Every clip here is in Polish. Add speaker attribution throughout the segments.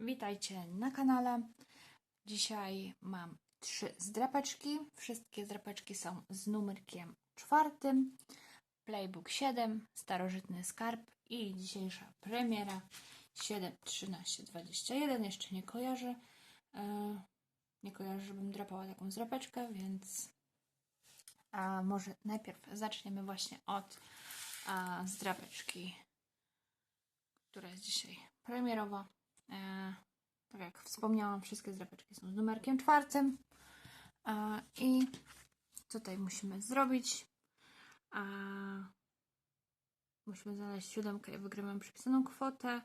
Speaker 1: Witajcie na kanale. Dzisiaj mam trzy zdrapeczki. Wszystkie zdrapeczki są z numerkiem czwartym. Playbook 7, starożytny skarb i dzisiejsza premiera 7, 13, 21. Jeszcze nie kojarzę. E, nie kojarzę, żebym drapała taką zdrapeczkę, więc a może najpierw zaczniemy właśnie od zdrapeczki, która jest dzisiaj premierowa. E, tak jak wspomniałam, wszystkie zdrapeczki są z numerkiem czwartym. E, I tutaj musimy zrobić? E, musimy znaleźć siódemkę i wygrywamy przypisaną kwotę.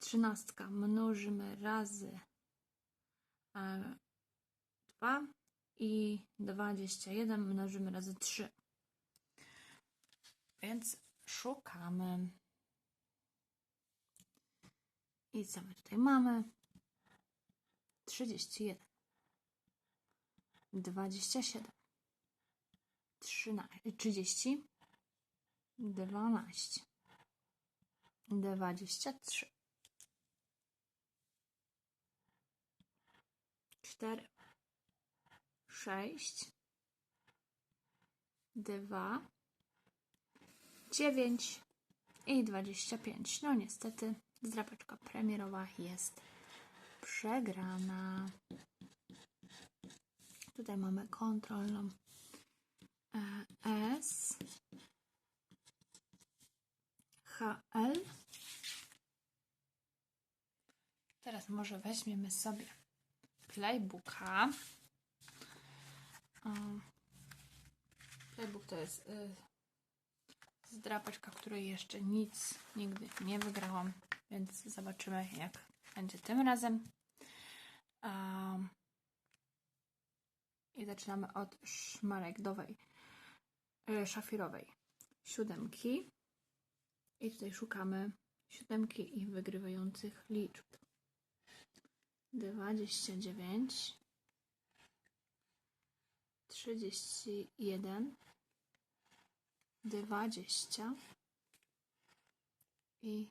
Speaker 1: Trzynastka mnożymy razy 2 i 21 mnożymy razy 3. Więc szukamy. I co my tutaj mamy? 31, 27, 13, 30, 12, 23, 4, 6, 2, 9 i 25. No niestety zdrapeczka premierowa jest przegrana. Tutaj mamy kontrolną e, S, HL. Teraz może weźmiemy sobie playbooka. O, Playbook to jest y, zdrapeczka, której jeszcze nic nigdy nie wygrałam, więc zobaczymy, jak będzie tym razem. Um, I zaczynamy od szmaragdowej, y, szafirowej siódemki. I tutaj szukamy siódemki i wygrywających liczb. 29 31 20 i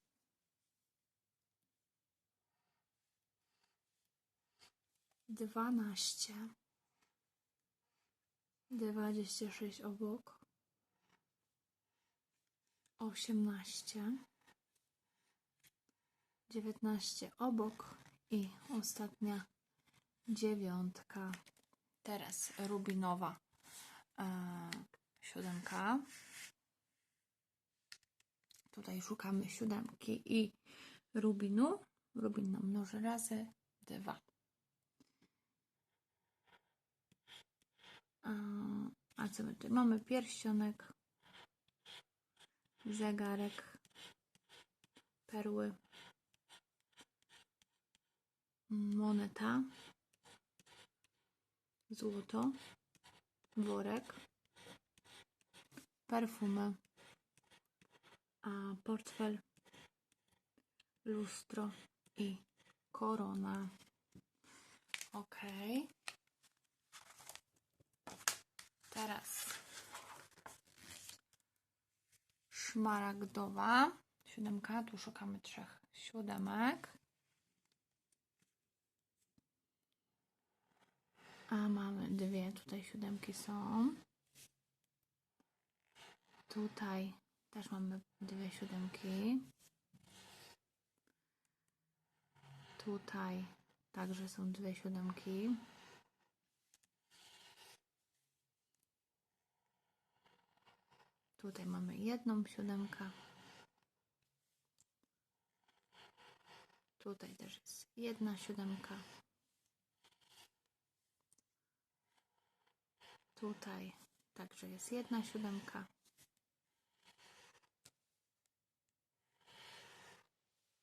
Speaker 1: 27 12 26 obok 18 19 obok i ostatnia dziewiątka teraz rubinowa e, siódemka. Tutaj szukamy siódemki i rubinu. Rubin nam mnoży razy dwa. A, co my tutaj mamy? Pierścionek, zegarek, perły, moneta, złoto, worek, perfumy, a portfel, lustro i korona. Ok. Teraz szmaragdowa siódemka. Tu szukamy trzech siódemek. A mamy dwie, tutaj siódemki są. Tutaj też mamy dwie siódemki. Tutaj także są dwie siódemki. Tutaj mamy jedną siódemkę. Tutaj też jest jedna siódemka. Tutaj także jest jedna siódemka.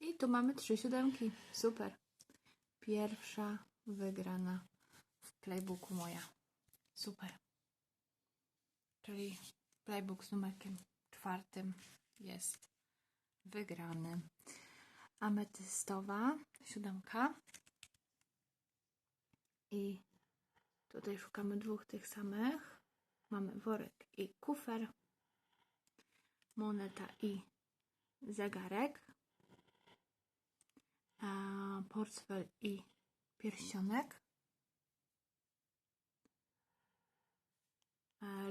Speaker 1: I tu mamy trzy siódemki. Super. Pierwsza wygrana w playbooku moja. Super. Czyli playbook z numerkiem czwartym jest wygrany. Ametystowa siódemka. I tutaj szukamy dwóch tych samych. Mamy worek i kufer. Moneta i zegarek. Portfel i pierścionek.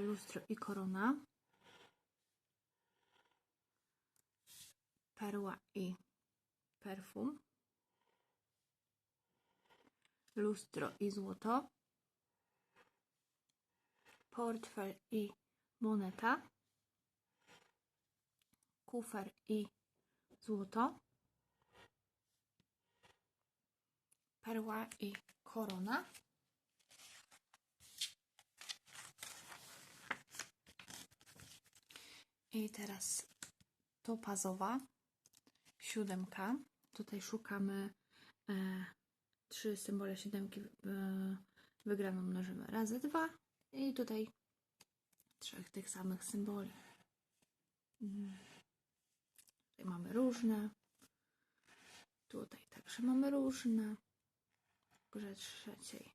Speaker 1: Lustro i korona. Perła i perfum. Lustro i złoto. Portfel i moneta. Kufer i złoto. Perła i korona. I teraz topazowa siódemka. Tutaj szukamy e, trzy symbole siódemki. E, wygraną mnożymy razy dwa i tutaj trzech tych samych symboli. Mm. Tutaj mamy różne. Tutaj także mamy różne. W grze trzeciej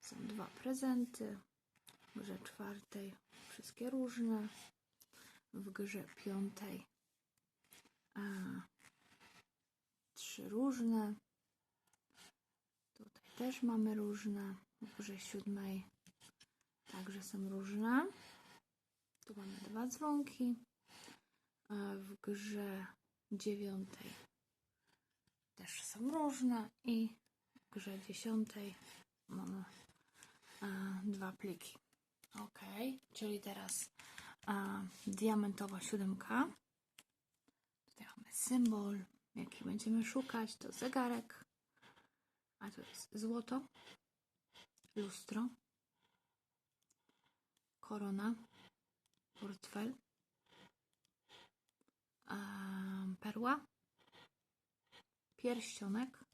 Speaker 1: są dwa prezenty. W grze czwartej wszystkie różne w grze piątej a, trzy różne. Tutaj też mamy różne. W grze siódmej także są różne. Tu mamy dwa dzwonki. W grze dziewiątej też są różne i w grze dziesiątej mamy a, dwa pliki. Ok, czyli teraz a diamentowa siódemka. Tutaj mamy symbol, jaki będziemy szukać. To zegarek, a to jest złoto, lustro, korona, portfel, perła, pierścionek,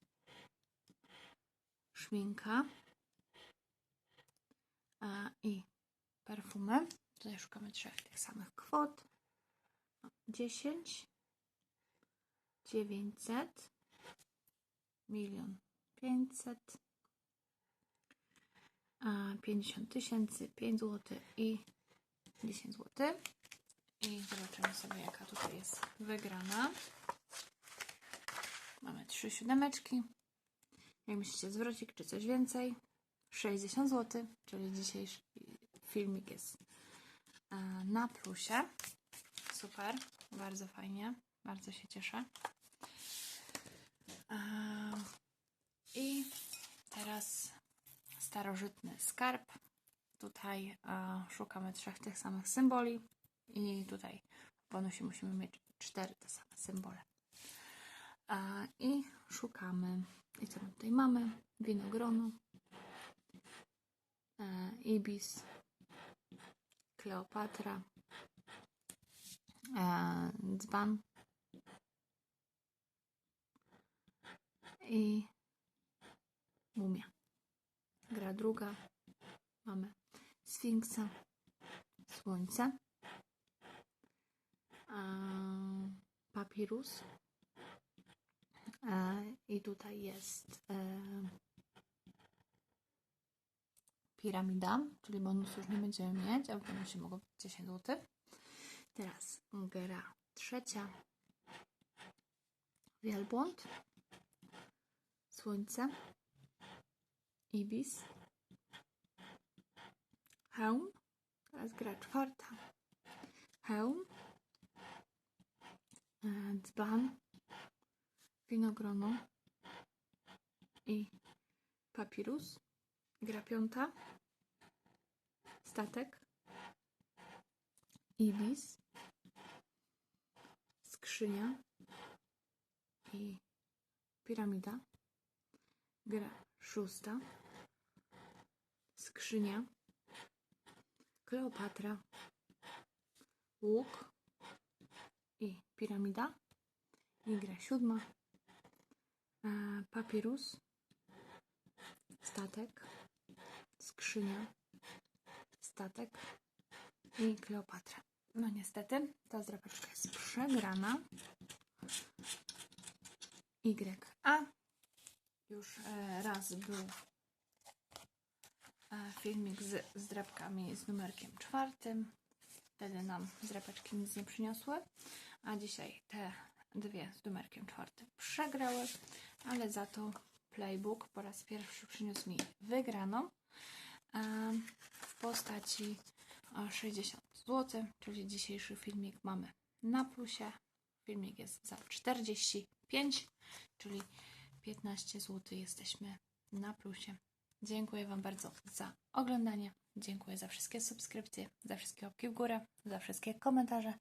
Speaker 1: szminka i perfumy. Tutaj szukamy trzech tych samych kwot. 10, 900, milion 500, 50 tysięcy, 5 zł i 10 zł. I zobaczymy sobie, jaka tutaj jest wygrana. Mamy trzy siódemeczki. Jak myślicie, zwrocik czy coś więcej? 60 zł, czyli dzisiejszy filmik jest e, na plusie. Super, bardzo fajnie, bardzo się cieszę. E, I teraz starożytny skarb. Tutaj e, szukamy trzech tych samych symboli i tutaj w bonusie musimy mieć cztery te same symbole. I szukamy, i co tutaj mamy? Winogronu, ibis, Kleopatra, e, dzban i mumia. Gra druga. Mamy Sfinksa, Słońce, papirus e, i tutaj jest e, piramida, czyli bonus już nie będziemy mieć, a w mogło być 10 zł. Teraz gra trzecia. Wielbłąd. Słońce. Ibis. Hełm. Teraz gra czwarta. Hełm. E, dzban. Winogrono. I papirus. Gra piąta. Statek. Ibis. Skrzynia. I piramida. Gra szósta. Skrzynia. Kleopatra. Łuk. I piramida. I gra siódma. E, papirus statek, skrzynia, statek i Kleopatra. No niestety, ta zdrapeczka jest przegrana. Y. A już e, raz był filmik z zdrapkami z numerkiem czwartym. Wtedy nam zdrapeczki nic nie przyniosły, a dzisiaj te dwie z numerkiem czwartym przegrały, ale za to playbook po raz pierwszy przyniósł mi wygraną w postaci o 60 zł, czyli dzisiejszy filmik mamy na plusie. Filmik jest za 45, czyli 15 zł jesteśmy na plusie. Dziękuję Wam bardzo za oglądanie. Dziękuję za wszystkie subskrypcje, za wszystkie łapki w górę, za wszystkie komentarze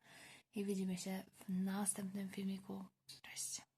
Speaker 1: i widzimy się w następnym filmiku. Cześć!